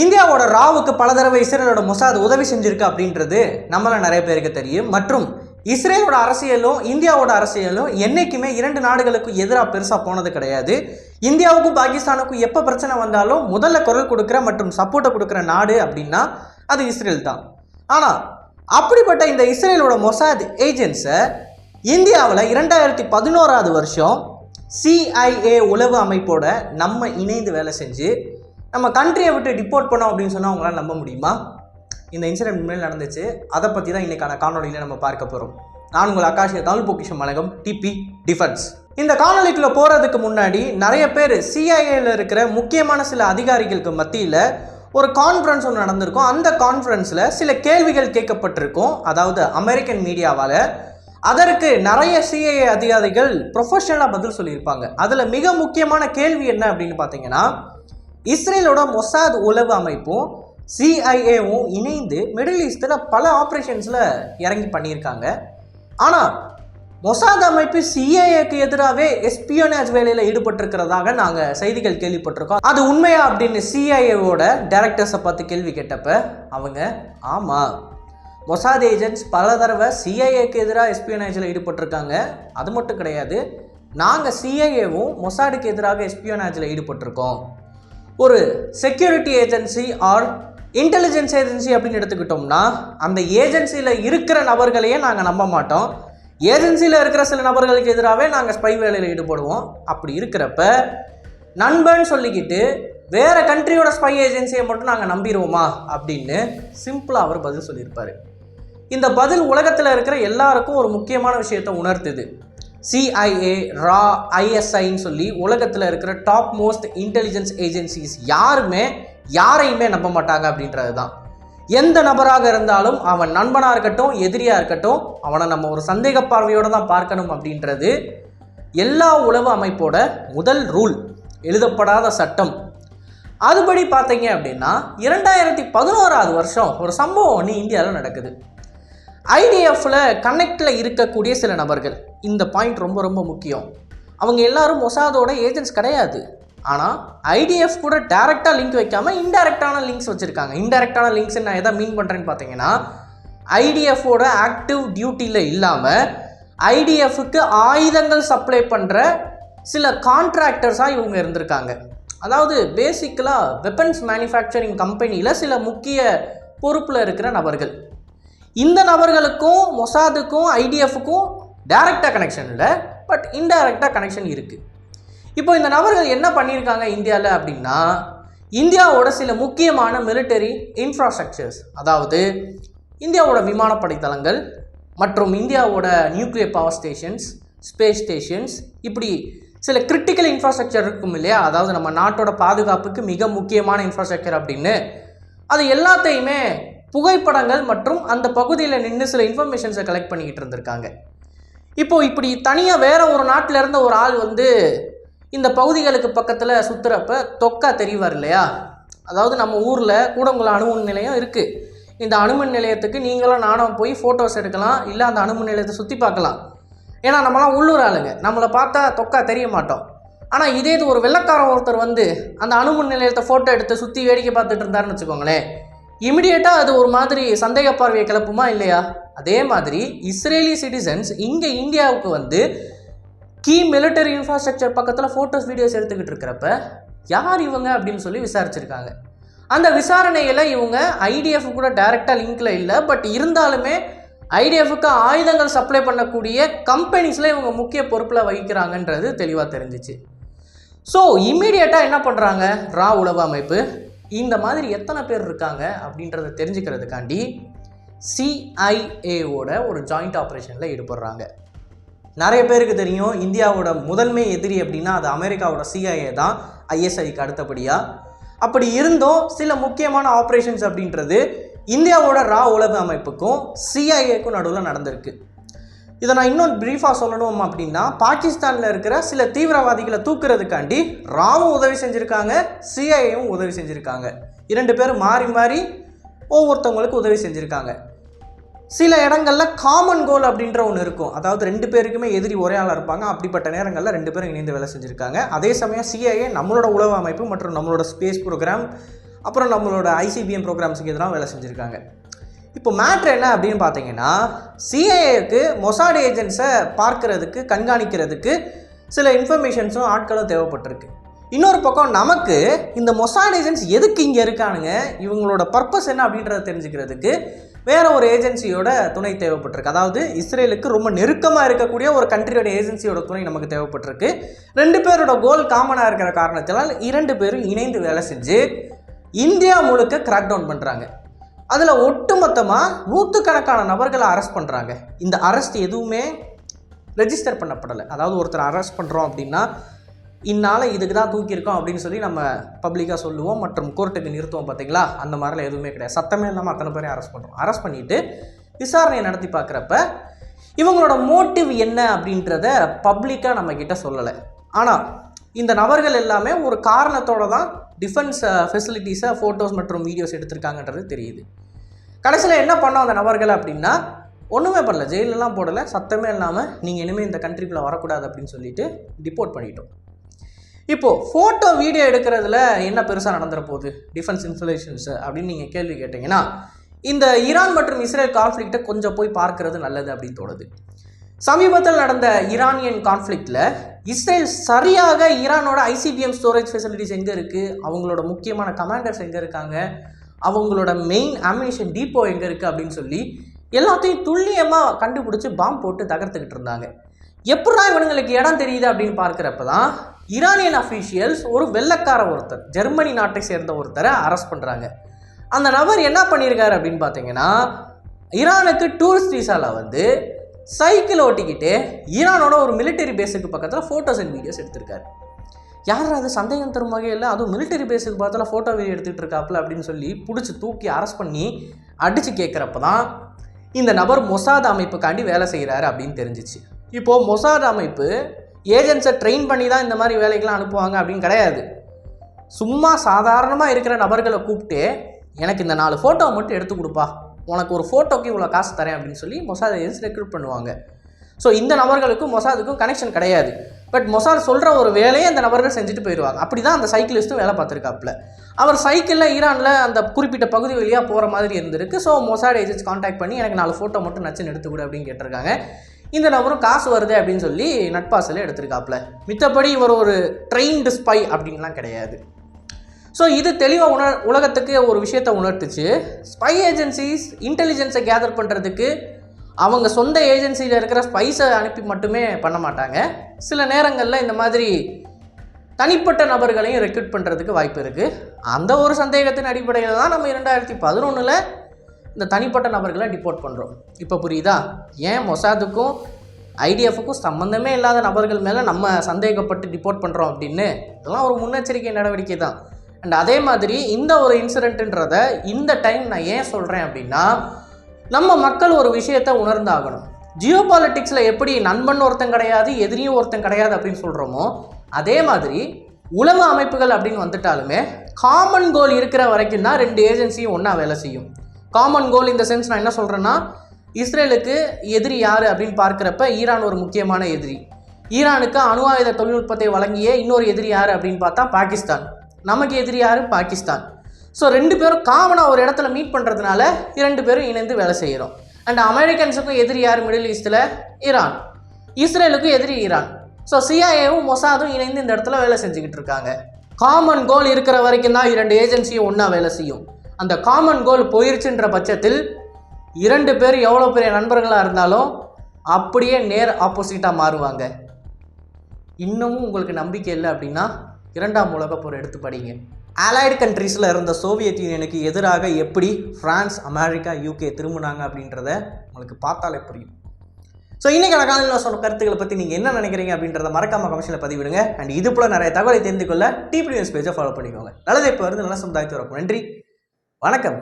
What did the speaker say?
இந்தியாவோட ராவுக்கு பல தடவை இஸ்ரேலோட மொசாத் உதவி செஞ்சிருக்கு அப்படின்றது நம்மள நிறைய பேருக்கு தெரியும். மற்றும் இஸ்ரேலோட அரசியலும் இந்தியாவோட அரசியலும் என்னைக்குமே இரண்டு நாடுகளுக்கும் எதிராக பெருசாக போனது கிடையாது. இந்தியாவுக்கும் பாகிஸ்தானுக்கும் எப்போ பிரச்சனை வந்தாலும் முதல்ல குரல் கொடுக்குற மற்றும் சப்போர்ட்டை கொடுக்குற நாடு அப்படின்னா அது இஸ்ரேல் தான். ஆனால் அப்படிப்பட்ட இந்த இஸ்ரேலோட மொசாத் ஏஜென்ட்ஸை இந்தியாவில் இரண்டாயிரத்தி பதினோராவது வருஷம் சிஐஏ உளவு அமைப்போட நம்ம இணைந்து வேலை செஞ்சு நம்ம கண்ட்ரியை விட்டு டிப்போர்ட் பண்ணோம் அப்படின்னு சொன்னால் அவங்களால நம்ப முடியுமா? இந்த இன்சிடென்ட் உண்மையில் நடந்துச்சு. அதை பற்றி தான் இன்றைக்கான காணொலியில் நம்ம பார்க்க போகிறோம் நான் உங்கள் ஆகாஷிய தமிழ் பொக்கிஷம் வழங்கும் டிபி டிஃபென்ஸ் இந்த காணொலிக்குள்ளே போகிறதுக்கு முன்னாடி நிறைய பேர் சிஐஏல இருக்கிற முக்கியமான சில அதிகாரிகளுக்கு மத்தியில் ஒரு கான்ஃபரன்ஸ் ஒன்று நடந்திருக்கும். அந்த கான்ஃபரன்ஸில் சில கேள்விகள் கேட்கப்பட்டிருக்கும். அதாவது அமெரிக்கன் மீடியாவால் அதற்கு நிறைய சிஐஏ அதிகாரிகள் ப்ரொஃபஷனலாக பதில் சொல்லியிருப்பாங்க. அதில் மிக முக்கியமான கேள்வி என்ன அப்படின்னு பார்த்தீங்கன்னா இஸ்ரேலோட மொசாத் உளவு அமைப்பும் சிஐஏவும் இணைந்து மிடில் ஈஸ்டில் பல ஆப்ரேஷன்ஸில் இறங்கி பண்ணியிருக்காங்க. ஆனால் மொசாத் அமைப்பு சிஏஏக்கு எதிராகவே எஸ்பியோனேஜ் வேலையில் ஈடுபட்டிருக்கிறதாக நாங்கள் செய்திகள் கேள்விப்பட்டிருக்கோம். அது உண்மையா அப்படின்னு சிஐஏவோட டைரக்டர்ஸை பார்த்து கேள்வி கேட்டப்ப அவங்க ஆமாம் மொசாத் ஏஜென்ட்ஸ் பல தடவை சிஐஏக்கு எதிராக எஸ்பியோனேஜில் ஈடுபட்டிருக்காங்க. அது மட்டும் கிடையாது நாங்கள் சிஐஏவும் மொசாடுக்கு எதிராக எஸ்பியோனேஜில் ஈடுபட்டிருக்கோம். ஒரு security agency or intelligence agency அப்படின்னு எடுத்துக்கிட்டோம்னா அந்த ஏஜென்சியில் இருக்கிற நபர்களையே நாங்கள் நம்ப மாட்டோம். ஏஜென்சியில் இருக்கிற சில நபர்களுக்கு எதிராகவே நாங்கள் ஸ்பை வேலையில் ஈடுபடுவோம். அப்படி இருக்கிறப்ப நண்பன் சொல்லிக்கிட்டு வேறு கண்ட்ரியோட ஸ்பை ஏஜென்சியை மட்டும் நாங்கள் நம்பிடுவோமா அப்படின்னு சிம்பிளாக அவர் பதில் சொல்லியிருப்பார். இந்த பதில் உலகத்தில் இருக்கிற எல்லாருக்கும் ஒரு முக்கியமான விஷயத்தை உணர்த்துது. சிஐஏ ரா ஐஎஸ்ஐன்னு சொல்லி உலகத்தில் இருக்கிற டாப் மோஸ்ட் இன்டெலிஜென்ஸ் ஏஜென்சிஸ் யாருமே யாரையுமே நம்ப மாட்டாங்க அப்படின்றது தான் எந்த நபராக இருந்தாலும் அவன் நண்பனாக இருக்கட்டும் எதிரியாக இருக்கட்டும் அவனை நம்ம ஒரு சந்தேக பார்வையோடு தான் பார்க்கணும் அப்படின்றது எல்லா உளவு அமைப்போட முதல் ரூல் எழுதப்படாத சட்டம். அதுபடி பார்த்தீங்க அப்படின்னா இரண்டாயிரத்தி பதினோராவது வருஷம் ஒரு சம்பவம் ஒன்று இந்தியாவில் நடக்குது. ஐடிஎஃப்ல கனெக்டில் இருக்கக்கூடிய சில நபர்கள். இந்த பாயிண்ட் ரொம்ப ரொம்ப முக்கியம். அவங்க எல்லாரும் மொசாதோட ஏஜென்ட்ஸ் கிடையாது. ஆனால் ஐடிஎஃப் கூட டேரெக்டாக லிங்க் வைக்காமல் இன்டெரக்டான லிங்க்ஸ் வச்சுருக்காங்க. இன்டெரக்டான லிங்க்ஸ் நான் எதை மீன் பண்ணுறேன்னு பார்த்தீங்கன்னா ஐடிஎஃபோட ஆக்டிவ் டியூட்டியில் இல்லாமல் ஐடிஎஃப்க்கு ஆயுதங்கள் சப்ளை பண்ணுற சில கான்ட்ராக்டர்ஸாக இவங்க இருந்திருக்காங்க. அதாவது பேசிக்கலாக வெப்பன்ஸ் மேனுஃபேக்சரிங் கம்பெனியில் சில முக்கிய பொறுப்பில் இருக்கிற நபர்கள். இந்த நபர்களுக்கும் மொசாதுக்கும் ஐடிஎஃப்க்கும் டைரக்டாக கனெக்ஷன் இல்லை. பட் இன்டைரக்டாக கனெக்ஷன் இருக்குது இப்போ இந்த நபர்கள் என்ன பண்ணியிருக்காங்க இந்தியாவில் அப்படின்னா இந்தியாவோட சில முக்கியமான மிலிட்டரி இன்ஃப்ராஸ்ட்ரக்சர்ஸ் அதாவது இந்தியாவோட விமானப்படை தளங்கள் மற்றும் இந்தியாவோட nuclear power stations space stations இப்படி சில கிரிட்டிக்கல் இன்ஃப்ராஸ்ட்ரக்சர் இருக்கும் இல்லையா? அதாவது நம்ம நாட்டோட பாதுகாப்புக்கு மிக முக்கியமான இன்ஃப்ராஸ்ட்ரக்சர் அப்படின்னு. அது எல்லாத்தையுமே புகைப்படங்கள் மற்றும் அந்த பகுதியில் நின்று சில இன்ஃபர்மேஷன்ஸை கலெக்ட் பண்ணிக்கிட்டு இருந்திருக்காங்க. இப்போது இப்படி தனியாக வேறு ஒரு நாட்டில் இருந்த ஒரு ஆள் வந்து இந்த பகுதிகளுக்கு பக்கத்தில் சுற்றுறப்ப தொக்கா தெரிவார் இல்லையா? அதாவது நம்ம ஊரில் கூடங்குளம் அணுமின் நிலையம் இருக்குது இந்த அணுமின் நிலையத்துக்கு நீங்களும் நானும் போய் ஃபோட்டோஸ் எடுக்கலாம் இல்லை அந்த அணுமின் நிலையத்தை சுற்றி பார்க்கலாம். ஏன்னா நம்மலாம் உள்ளூர் ஆளுங்க. நம்மளை பார்த்தா தொக்கா தெரிய மாட்டோம். ஆனால் இதே இது ஒரு வெள்ளக்காரன் ஒருத்தர் வந்து அந்த அணுமின் நிலையத்தை ஃபோட்டோ எடுத்து சுற்றி வேடிக்கை பார்த்துட்டு இருந்தாருன்னு வச்சுக்கோங்களேன். இமிடியேட்டாக அது ஒரு மாதிரி சந்தேக பார்வையை கிளப்புமா இல்லையா? அதே மாதிரி இஸ்ரேலி சிட்டிசன்ஸ் இங்கே இந்தியாவுக்கு வந்து கீ மிலிட்டரி இன்ஃப்ராஸ்ட்ரக்சர் பக்கத்தில் ஃபோட்டோஸ் வீடியோஸ் எடுத்துக்கிட்டு இருக்கிறப்ப யார் இவங்க அப்படின்னு சொல்லி விசாரிச்சிருக்காங்க. அந்த விசாரணையில் இவங்க ஐடிஎஃப் கூட டைரெக்டாக லிங்கில் இல்லை பட் இருந்தாலுமே ஐடிஎஃப்க்கு ஆயுதங்கள் சப்ளை பண்ணக்கூடிய கம்பெனிஸில் இவங்க முக்கிய பொறுப்பில் வகிக்கிறாங்கன்றது தெளிவாக தெரிஞ்சிச்சு. ஸோ இம்மீடியட்டாக என்ன பண்ணுறாங்க ரா உளவு அமைப்பு. இந்த மாதிரி எத்தனை பேர் இருக்காங்க அப்படின்றத தெரிஞ்சுக்கிறதுக்காண்டி சிஐஏவோட ஒரு ஜாயிண்ட் ஆப்ரேஷனில் ஈடுபடுறாங்க. நிறைய பேருக்கு தெரியும் இந்தியாவோட முதன்மை எதிரி அப்படின்னா அது அமெரிக்காவோட சிஐஏ தான் ஐஎஸ்ஐக்கு அடுத்தபடியாக அப்படி இருந்தும் சில முக்கியமான ஆப்ரேஷன்ஸ் அப்படின்றது இந்தியாவோட ரா உளவு அமைப்புக்கும் சிஐஏக்கும் நடுவில் நடந்திருக்கு. இதை நான் இன்னும் ப்ரீஃபாக சொல்லணும் அப்படின்னா பாகிஸ்தானில் இருக்கிற சில தீவிரவாதிகளை தூக்குறதுக்காண்டி ராவும் உதவி செஞ்சுருக்காங்க சிஐஏவும் உதவி செஞ்சுருக்காங்க. இரண்டு பேரும் மாறி மாறி ஒவ்வொருத்தவங்களுக்கு உதவி செஞ்சுருக்காங்க. சில இடங்களில் காமன் கோல் அப்படின்ற ஒன்று இருக்கும். அதாவது ரெண்டு பேருக்குமே எதிரி ஒரே ஆளாக இருப்பாங்க. அப்படிப்பட்ட நேரங்களில் ரெண்டு பேரும் இணைந்து வேலை செஞ்சுருக்காங்க. அதே சமயம் சிஐஏ நம்மளோட உளவு அமைப்பு மற்றும் நம்மளோட ஸ்பேஸ் ப்ரோக்ராம் அப்புறம் நம்மளோட ஐசிபிஎம் ப்ரோக்ராம்ஸுக்கு எதிராக வேலை செஞ்சுருக்காங்க. இப்போ மேட்ரு என்ன அப்படின்னு பார்த்தீங்கன்னா சிஐஏக்கு மொசாட் ஏஜென்ட்ஸை பார்க்கறதுக்கு கண்காணிக்கிறதுக்கு சில இன்ஃபர்மேஷன்ஸும் ஆட்களும் தேவைப்பட்டிருக்கு. இன்னொரு பக்கம் நமக்கு இந்த மொசாட் ஏஜென்ட்ஸ் எதுக்கு இங்கே இருக்கானுங்க? இவங்களோட பர்பஸ் என்ன அப்படின்றத தெரிஞ்சுக்கிறதுக்கு வேற ஒரு ஏஜென்சியோட துணை தேவைப்பட்டிருக்கு. அதாவது இஸ்ரேலுக்கு ரொம்ப நெருக்கமாக இருக்கக்கூடிய ஒரு கண்ட்ரியோட ஏஜென்சியோட துணை நமக்கு தேவைப்பட்டிருக்கு. ரெண்டு பேரோட கோல் காமனாக இருக்கிற காரணத்தினால் இரண்டு பேரும் இணைந்து வேலை செஞ்சு இந்தியா முழுக்க கிராக் டவுன் பண்ணுறாங்க அதில் ஒட்டுமொத்தமாக நூற்றுக்கணக்கான நபர்களை அரெஸ்ட் பண்ணுறாங்க இந்த அரெஸ்ட் எதுவுமே ரெஜிஸ்டர் பண்ணப்படலை. அதாவது ஒருத்தர் அரெஸ்ட் பண்ணுறோம் அப்படின்னா இந்நாளை இதுக்கு தான் தூக்கியிருக்கோம் அப்படின்னு சொல்லி நம்ம பப்ளிக்காக சொல்லுவோம் மற்றும் கோர்ட்டுக்கு நிறுத்துவோம் பார்த்தீங்களா? அந்த மாதிரிலாம் எதுவுமே கிடையாது. சத்தமே இல்லாமல் அத்தனை பேரையும் அரெஸ்ட் பண்ணுறோம் அரெஸ்ட் பண்ணிவிட்டு விசாரணையை நடத்தி பார்க்குறப்ப இவங்களோட மோட்டிவ் என்ன அப்படின்றத பப்ளிக்காக நம்மக்கிட்ட சொல்லலை. ஆனால் இந்த நபர்கள் எல்லாமே ஒரு காரணத்தோடு தான் டிஃபென்ஸ் ஃபெசிலிட்டிஸை ஃபோட்டோஸ் மற்றும் வீடியோஸ் எடுத்திருக்காங்கன்றது தெரியுது. கடைசியில் என்ன பண்ணோம் அந்த நபர்கள் அப்படின்னா ஒன்றுமே பண்ணல ஜெயிலெலாம் போடலை சத்தமே இல்லாமல் நீங்கள் இனிமேல் இந்த கண்ட்ரிக்குள்ளே வரக்கூடாது அப்படின்னு சொல்லிட்டு டிப்போர்ட் பண்ணிட்டோம். இப்போது ஃபோட்டோ வீடியோ எடுக்கிறதுல என்ன பெருசாக நடந்துற போகுது? டிஃபென்ஸ் இன்ஃபர்மேஷன்ஸ் அப்படின்னு நீங்கள் கேள்வி கேட்டிங்கன்னா இந்த ஈரான் மற்றும் இஸ்ரேல் கான்ஃப்ளிக்ட்டை கொஞ்சம் போய் பார்க்கறது நல்லது அப்படின்னு தோணுது. சமீபத்தில் நடந்த ஈரானியன் கான்ஃப்ளிக்டில் இஸ்ரேல் சரியாக ஈரானோட ஐசிபிஎம் ஸ்டோரேஜ் ஃபெசிலிட்டிஸ் எங்கே இருக்குது அவங்களோட முக்கியமான கமாண்டர்ஸ் எங்கே இருக்காங்க? அவங்களோட மெயின் அம்யூனிஷன் டீப்போ எங்கே இருக்குது அப்படின்னு சொல்லி எல்லாத்தையும் துல்லியமாக கண்டுபிடிச்சி பாம்பு போட்டு தகர்த்துக்கிட்டு இருந்தாங்க. எப்படா இவனுங்களுக்கு இடம் தெரியுது அப்படின்னு பார்க்குறப்ப தான் ஈரானியன் அஃபீஷியல்ஸ் ஒரு வெள்ளக்கார ஒருத்தர் ஜெர்மனி நாட்டை சேர்ந்த ஒருத்தரை அரெஸ்ட் பண்ணுறாங்க அந்த நபர் என்ன பண்ணியிருக்காரு அப்படின்னு பார்த்தீங்கன்னா ஈரானுக்கு டூரிஸ்ட் விசாவில் வந்து சைக்கிள் ஓட்டிக்கிட்டு ஈரானோட ஒரு மிலிட்டரி பேஸுக்கு பக்கத்தில் ஃபோட்டோஸ் அண்ட் வீடியோஸ் எடுத்திருக்காரு. யார் அது சந்தேகம் தரும் வகையில்? அதுவும் மிலிட்டரி பேஸுக்கு பக்கத்தில் ஃபோட்டோ வீடியோ எடுத்துகிட்டு இருக்காப்புல அப்படின்னு சொல்லி பிடிச்சி தூக்கி அரெஸ்ட் பண்ணி அடித்து கேட்குறப்ப தான் இந்த நபர் மொசாத் அமைப்புக்காண்டி வேலை செய்கிறாரு அப்படின்னு தெரிஞ்சிச்சு. இப்போது மொசாத் அமைப்பு ஏஜென்ட்ஸை ட்ரெயின் பண்ணி தான் இந்த மாதிரி வேலைக்கெலாம் அனுப்புவாங்க அப்படின்னு கிடையாது. சும்மா சாதாரணமாக இருக்கிற நபர்களை கூப்பிட்டு எனக்கு இந்த நாலு ஃபோட்டோ மட்டும் எடுத்து கொடுப்பா. உனக்கு ஒரு ஃபோட்டோக்கு இவ்வளோ காசு தரேன் அப்படின்னு சொல்லி மொசாத் ஏஜென்ட்ஸ் ரெக்ரூட் பண்ணுவாங்க. ஸோ இந்த நபர்களுக்கும் மொசாதுக்கும் கனெக்ஷன் கிடையாது. பட் மொசாத் சொல்கிற ஒரு வேலையை அந்த நபர்கள் செஞ்சுட்டு போயிடுவாங்க அப்படி தான் அந்த சைக்கிளிஸ்ட்டும் வேலை பார்த்துருக்காப்புல. அவர் சைக்கிளில் ஈரானில் அந்த குறிப்பிட்ட பகுதி வழியாக போகிற மாதிரி இருந்திருக்கு. ஸோ மொசாட் ஏஜென்ட்ஸ் காண்டாக்ட் பண்ணி எனக்கு நாலு ஃபோட்டோ மட்டும் நச்சுன்னு எடுத்துக்கூட அப்படின்னு கேட்டிருக்காங்க. இந்த நபரும் காசு வருது அப்படின்னு சொல்லி நட்பாசலே எடுத்திருக்காப்புல. மித்தபடி இவர் ஒரு ட்ரெயின்டு ஸ்பை அப்படின்லாம் கிடையாது. ஸோ இது தெளிவாக உணர் உலகத்துக்கு ஒரு விஷயத்தை உணர்த்துச்சு. ஸ்பை ஏஜென்சிஸ் இன்டெலிஜென்ஸை கேதர் பண்ணுறதுக்கு அவங்க சொந்த ஏஜென்சியில் இருக்கிற ஸ்பைஸை அனுப்பி மட்டுமே பண்ண மாட்டாங்க. சில நேரங்களில் இந்த மாதிரி தனிப்பட்ட நபர்களையும் ரெக்ரூட் பண்ணுறதுக்கு வாய்ப்பு இருக்குது அந்த ஒரு சந்தேகத்தின் அடிப்படையில் தான் நம்ம இரண்டாயிரத்தி பதினொன்றில் இந்த தனிப்பட்ட நபர்களை டிப்போர்ட் பண்ணுறோம் இப்போ புரியுதா? ஏன் மொசாதுக்கும் ஐடிஎஃப்க்கும் சம்மந்தமே இல்லாத நபர்கள் மேலே நம்ம சந்தேகப்பட்டு டிப்போர்ட் பண்ணுறோம் அப்படின்னு? இதெல்லாம் ஒரு முன்னெச்சரிக்கை நடவடிக்கை தான். அண்ட் அதே மாதிரி இந்த ஒரு இன்சிடெண்ட்டுன்றத இந்த டைம் நான் ஏன் சொல்கிறேன் அப்படின்னா நம்ம மக்கள் ஒரு விஷயத்தை உணர்ந்தாகணும். ஜியோ பாலிட்டிக்ஸில் எப்படி நண்பன் ஒருத்தன் கிடையாது எதிரியும் ஒருத்தன் கிடையாது அப்படின்னு சொல்கிறோமோ அதே மாதிரி உலக அமைப்புகள் அப்படின்னு வந்துட்டாலுமே காமன் கோல் இருக்கிற வரைக்கும் தான் ரெண்டு ஏஜென்சியும் ஒன்றா வேலை செய்யும். காமன் கோல் இந்த சென்ஸ் நான் என்ன சொல்கிறேன்னா இஸ்ரேலுக்கு எதிரி யார் அப்படின்னு பார்க்குறப்ப ஈரான் ஒரு முக்கியமான எதிரி. ஈரானுக்கு அணு ஆயுத தொழில்நுட்பத்தை வழங்கிய இன்னொரு எதிரி யார் அப்படின்னு பார்த்தா பாகிஸ்தான். நமக்கு எதிரி யார்? பாகிஸ்தான். ஸோ ரெண்டு பேரும் காமனாக ஒரு இடத்துல மீட் பண்ணுறதுனால இரண்டு பேரும் இணைந்து வேலை செய்கிறோம் அண்ட் அமெரிக்கன்ஸுக்கும் எதிரி யார்? மிடில் ஈஸ்ட்டில் ஈரான் இஸ்ரேலுக்கும் எதிரி ஈரான் ஸோ சிஐஏவும் மொசாதும் இணைந்து இந்த இடத்துல வேலை செஞ்சுக்கிட்டு இருக்காங்க. காமன் கோல் இருக்கிற வரைக்கும் தான் இரண்டு ஏஜென்சியும் ஒன்றா வேலை செய்யும். அந்த காமன் கோல் போயிருச்சுன்ற பட்சத்தில் இரண்டு பேர் எவ்வளோ பெரிய நண்பர்களாக இருந்தாலும் அப்படியே நேர் ஆப்போசிட்டாக மாறுவாங்க. இன்னமும் உங்களுக்கு நம்பிக்கை இல்லை அப்படின்னா இரண்டாம் உலகப் போர் எடுத்து படிங்க. அலைடு கண்ட்ரீஸில் இருந்த சோவியத் யூனியனுக்கு எதிராக எப்படி ஃப்ரான்ஸ் அமெரிக்கா யூகே திரும்பினாங்க அப்படின்றத உங்களுக்கு பார்த்தாலே புரியும். ஸோ இன்றைக்கான காலையில் சொன்ன கருத்துக்களை பற்றி நீங்கள் என்ன நினைக்கிறீங்க அப்படின்றத மறக்காம கமிஷனில் பதிவிடுங்க. அண்ட் இது போல் நிறைய தகவலை தெரிந்து கொள்ள டிபி நியூஸ் பேஜை ஃபாலோ பண்ணிக்கோங்க. நல்லது இப்போ இருந்து நல்ல சமுதாயத்தை வரக்கும் நன்றி. வணக்கம்.